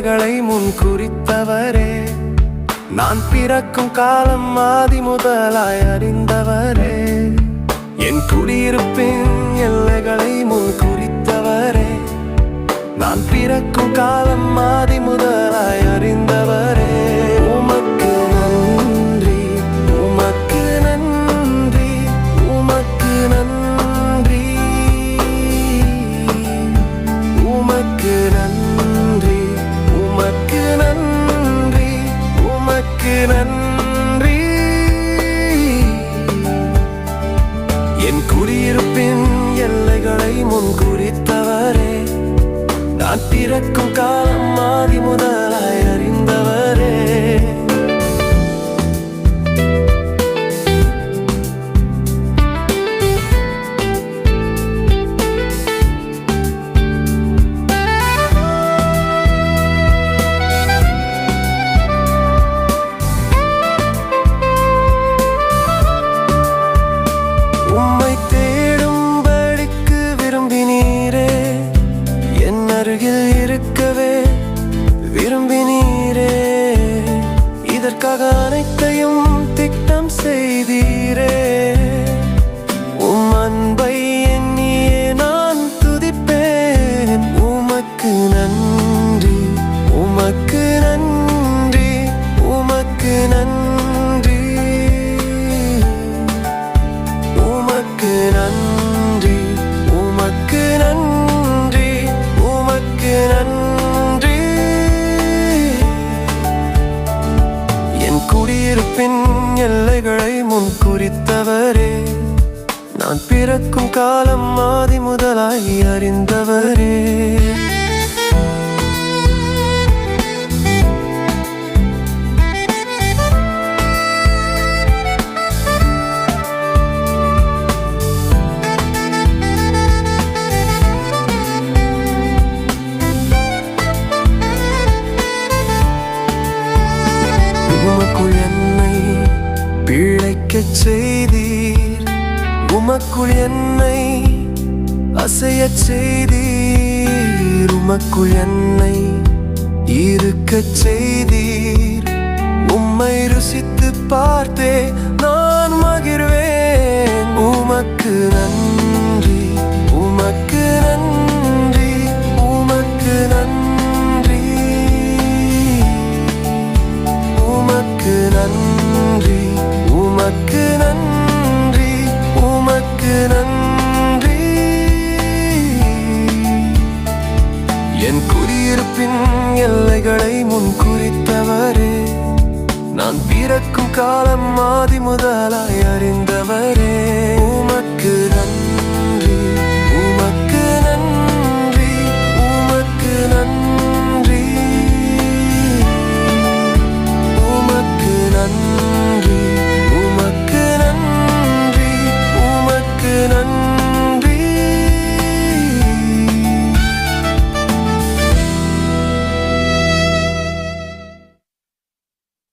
எல்லைகளை முன் குறித்தவரே. நான் பிறக்கும் காலம் மாதி முதலாய் அறிந்தவரே. என் குடியிருப்பின் எல்லைகளை முன் குறித்தவரே. நான் பிறக்கும் காலம் மாதி முன் குறித்தவரே. நான் பிறக்கும் காலம் மாறி முதல் இருக்கவே விரும்பி நீரே. இதற்காக அனைத்தையும் திட்டம் செய்தீரே. எல்லைகளை குறித்தவரே நான் பிறக்கும் காலம் மாதி முதலாகி அறிந்தவரே. பிழைக்க செய்தீர். உமக்குள் என்னை அசைய செய்தீர். உமக்குள் என்னை இருக்க செய்தீர். உம்மை ருசித்து பார்த்தே நான் மகிழ்வேன். உமக்கு உமக்கு நன்றி உமக்கு நன்றி. என் குடியிருப்பின் எல்லைகளை முன் குறித்தவரே நான் பிறக்கும் காலம் மாதி முதலாய் அறிந்தவரே.